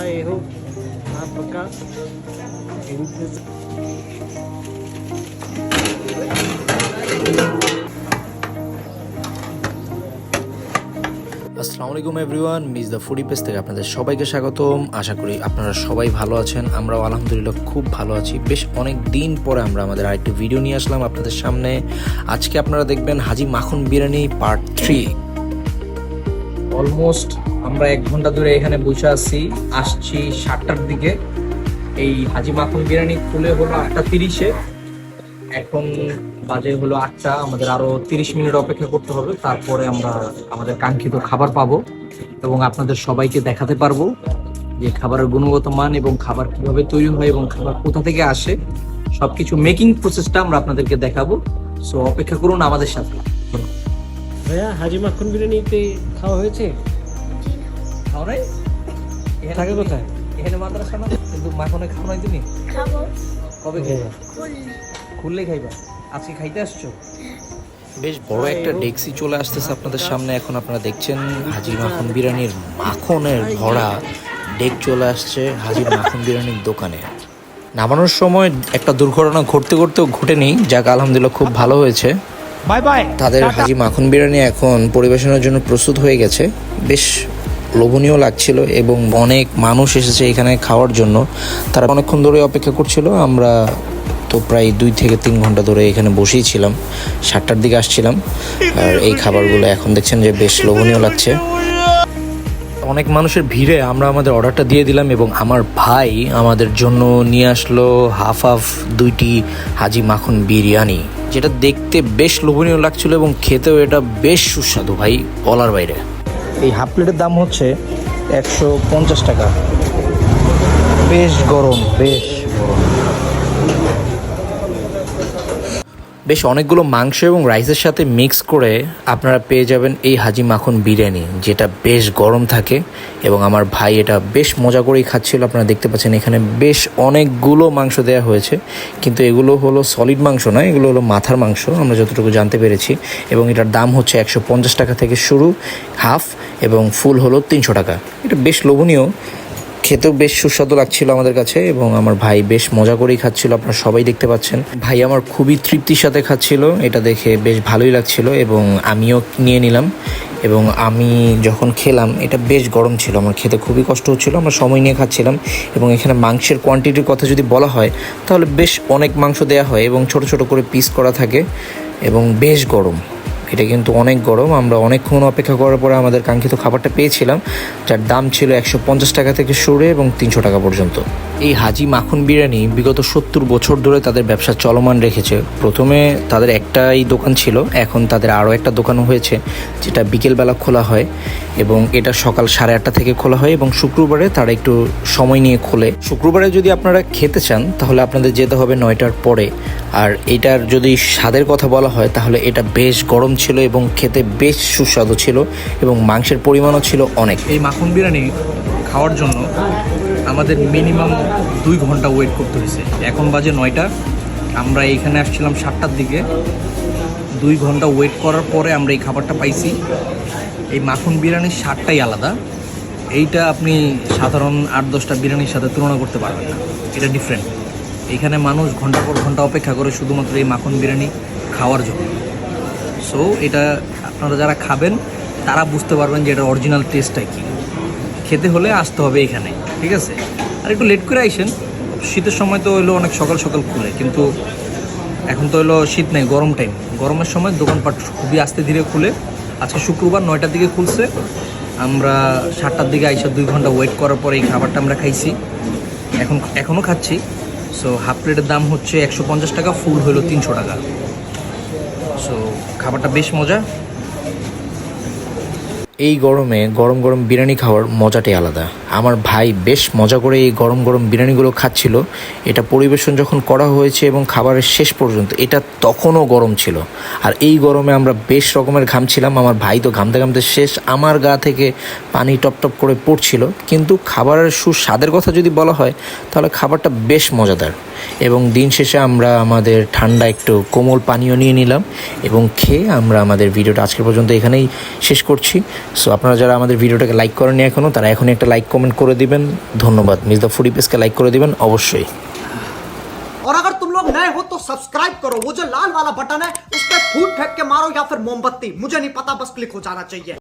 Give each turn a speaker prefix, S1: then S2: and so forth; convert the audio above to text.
S1: I hope आपका इंतजार
S2: আসসালামু আলাইকুম everyone Miss the Foodie page থেকে আপনাদের সবাইকে স্বাগতম আশা করি আপনারা সবাই ভালো আছেন আমরাও আলহামদুলিল্লাহ খুব ভালো আছি বেশ অনেক দিন পরে আমরা আমাদের আরেকটি ভিডিও নিয়ে আসলাম আপনাদের সামনে আজকে আপনারা দেখবেন হাজি মাখন বিরিয়ানি পার্ট থ্রি অলমোস্ট আমরা এক ঘণ্টা ধরে এখানে বসে আছি। আসছি সাতটার দিকে। এই হাজি মাখন বিরিয়ানি খুলে হলো আটটা তিরিশে। এখন বাজে হলো আটটা। আমাদের আরও তিরিশ মিনিট অপেক্ষা করতে হবে। তারপরে আমরা আমাদের কাঙ্ক্ষিত খাবার পাবো এবং আপনাদের সবাইকে দেখাতে পারব যে খাবারের গুণগত মান এবং খাবার কীভাবে তৈরি হয় এবং খাবার কোথা থেকে আসে। সবকিছু মেকিং প্রসেসটা আমরা আপনাদেরকে দেখাবো। সো অপেক্ষা করুন আমাদের সাথে।
S1: ভাইয়া হাজি মাখন বিরিয়ানিতে খাওয়া হয়েছে?
S2: খাও নাই?
S1: থাকে কোথায়?
S2: এখানে মাদ্রাসা না? কিন্তু মাখনে খাও নাই তুমি?
S3: খাব।
S2: কবে খাইবা? খুললে খাইবা। আজকে খাইতে আসছো? বেশ বড় একটা ডেক্সি চলে আসতেছে আপনাদের সামনে। এখন আপনারা দেখছেন হাজির মাখন বিরিয়ানির মাখনের ভরা ডেক চলে আসছে হাজির মাখন বিরিয়ানির দোকানে। নামানোর সময় একটা দুর্ঘটনা ঘটতে ঘটতেও ঘটেনি। যাক আলহামদুলিল্লাহ খুব ভালো হয়েছে।
S1: বাই বাই
S2: তাদের হাজি মাখন বিরিয়ানি এখন পরিবেশনের জন্য প্রস্তুত হয়ে গেছে। বেশ লোভনীয় লাগছিল এবং অনেক মানুষ এসেছে এখানে খাওয়ার জন্য। তারা অনেকক্ষণ ধরে অপেক্ষা করছিল। আমরা তো প্রায় দুই থেকে তিন ঘণ্টা ধরে এখানে বসেই ছিলাম। সাতটার দিকে আসছিলাম। আর এই খাবারগুলো এখন দেখছেন যে বেশ লোভনীয় লাগছে। অনেক মানুষের ভিড়ে আমরা আমাদের অর্ডারটা দিয়ে দিলাম এবং আমার ভাই আমাদের জন্য নিয়ে আসলো হাফ হাফ দুইটি হাজি মাখন বিরিয়ানি। যেটা দেখতে বেশ লোভনীয় লাগছিল এবং খেতেও এটা বেশ সুস্বাদু, ভাই, বলার বাইরে। এই হাফ প্লেটের দাম হচ্ছে একশো পঞ্চাশ টাকা। বেশ গরম বেশ গরম। বেশ অনেকগুলো মাংস এবং রাইসের সাথে মিক্স করে আপনারা পেয়ে যাবেন এই হাজি মাখন বিরিয়ানি, যেটা বেশ গরম থাকে এবং আমার ভাই এটা বেশ মজা করেই খাচ্ছিল। আপনারা দেখতে পাচ্ছেন এখানে বেশ অনেকগুলো মাংস দেওয়া হয়েছে, কিন্তু এগুলো হলো সলিড মাংস নয়, এগুলো হলো মাথার মাংস, আমরা যতটুকু জানতে পেরেছি। এবং এটার দাম হচ্ছে একশো পঞ্চাশ টাকা থেকে শুরু, হাফ এবং ফুল হলো তিনশো টাকা। এটা বেশ লোভনীয়। খেতেও বেশ সুস্বাদু লাগছিল আমাদের কাছে এবং আমার ভাই বেশ মজা করেই খাচ্ছিল, আপনারা সবাই দেখতে পাচ্ছেন। ভাই আমার খুবই তৃপ্তির সাথে খাচ্ছিল, এটা দেখে বেশ ভালোই লাগছিল এবং আমিও নিয়ে নিলাম এবং আমি যখন খেলাম, এটা বেশ গরম ছিল, আমার খেতে খুবই কষ্ট হচ্ছিল, আমরা সময় নিয়ে খাচ্ছিলাম এবং এখানে মাংসের কোয়ান্টিটির কথা যদি বলা হয়, তাহলে বেশ অনেক মাংস দেওয়া হয় এবং ছোট ছোট করে পিস করা থাকে এবং বেশ গরম। এটা কিন্তু অনেক গরম। আমরা অনেকক্ষণ অপেক্ষা করার পরে আমাদের কাঙ্ক্ষিত খাবারটা পেয়েছিলাম, যার দাম ছিল একশো পঞ্চাশ টাকা থেকে শুরু এবং তিনশো টাকা পর্যন্ত। এই হাজি মাখন বিরিয়ানি বিগত সত্তর বছর ধরে তাদের ব্যবসা চলমান রেখেছে। প্রথমে তাদের একটাই দোকান ছিল, এখন তাদের আরও একটা দোকান হয়েছে, যেটা বিকেলবেলা খোলা হয়। এবং এটা সকাল সাড়ে আটটা থেকে খোলা হয় এবং শুক্রবারে তারা একটু সময় নিয়ে খোলে। শুক্রবারে যদি আপনারা খেতে চান, তাহলে আপনাদের যেতে হবে নয়টার পরে। আর এটার যদি স্বাদের কথা বলা হয়, তাহলে এটা বেশ গরম ছিল এবং খেতে বেশ সুস্বাদু ছিল এবং মাংসের পরিমাণও ছিল অনেক। এই মাখন বিরিয়ানি খাওয়ার জন্য আমাদের মিনিমাম দুই ঘণ্টা ওয়েট করতে হয়েছে। এখন বাজে নয়টা। আমরা এইখানে আসছিলাম সাতটার দিকে। দুই ঘণ্টা ওয়েট করার পরে আমরা এই খাবারটা পাইছি। এই মাখন বিরিয়ানির স্বাদটাই আলাদা। এইটা আপনি সাধারণ আট দশটা বিরিয়ানির সাথে তুলনা করতে পারবেন না। এটা ডিফারেন্ট এখানে মানুষ ঘণ্টা পর ঘণ্টা অপেক্ষা করে শুধুমাত্র এই মাখন বিরিয়ানি খাওয়ার জন্য। সো এটা আপনারা যারা খাবেন, তারা বুঝতে পারবেন যে এটা অরিজিনাল টেস্টটা কী। খেতে হলে আসতে হবে এখানে, ঠিক আছে? আর একটু লেট করে আইসেন। শীতের সময় তো হলো অনেক সকাল সকাল খুলে, কিন্তু এখন তো হলো শীত নেই, গরম টাইম গরমের সময় দোকানপাট খুবই আস্তে ধীরে খুলে। আজকে শুক্রবার নয়টার দিকে খুলছে। আমরা সাতটার দিকে আইসা দুই ঘণ্টা ওয়েট করার পরে এই খাবারটা আমরা খাইছি। এখন এখনও খাচ্ছি। সো হাফ প্লেটের দাম হচ্ছে একশো পঞ্চাশ টাকা ফুল হলো তিনশো টাকা। সো খাবারটা বেশ মজা। এই গরমে গরম গরম বিরিয়ানি খাওয়ার মজাটাই আলাদা। আমার ভাই বেশ মজা করে এই গরম গরম বিরিয়ানিগুলো খাচ্ছিল। এটা পরিবেশন যখন করা হয়েছে এবং খাবারের শেষ পর্যন্ত, এটা তখনও গরম ছিল। আর এই গরমে আমরা বেশ রকমের ঘামছিলাম আমার ভাই তো ঘামতে ঘামতে শেষ আমার গা থেকে পানি টপ টপ করে পড়ছিল। কিন্তু খাবারের সুস্বাদের কথা যদি বলা হয়, তাহলে খাবারটা বেশ মজাদার। এবং দিন শেষে আমরা আমাদের ঠান্ডা একটু কোমল পানীয় নিয়ে নিলাম এবং খেয়ে আমরা আমাদের ভিডিওটা আজকের পর্যন্ত এখানেই শেষ করছি। সো আপনারা যারা আমাদের ভিডিওটাকে লাইক করেননি এখনও তারা এখনই একটা লাইক কমেন্ট করে দিবেন ধন্যবাদ মিস দ্য ফুডি পেজকে লাইক করে দিবেন অবশ্যই
S3: और अगर तुम लोग नए हो तो सब्सक्राइब करो वो जो लाल वाला बटन है उस पर फूट फेंक के मारो या फिर मोमबत्ती मुझे नहीं पता बस क्लिक हो जाना चाहिए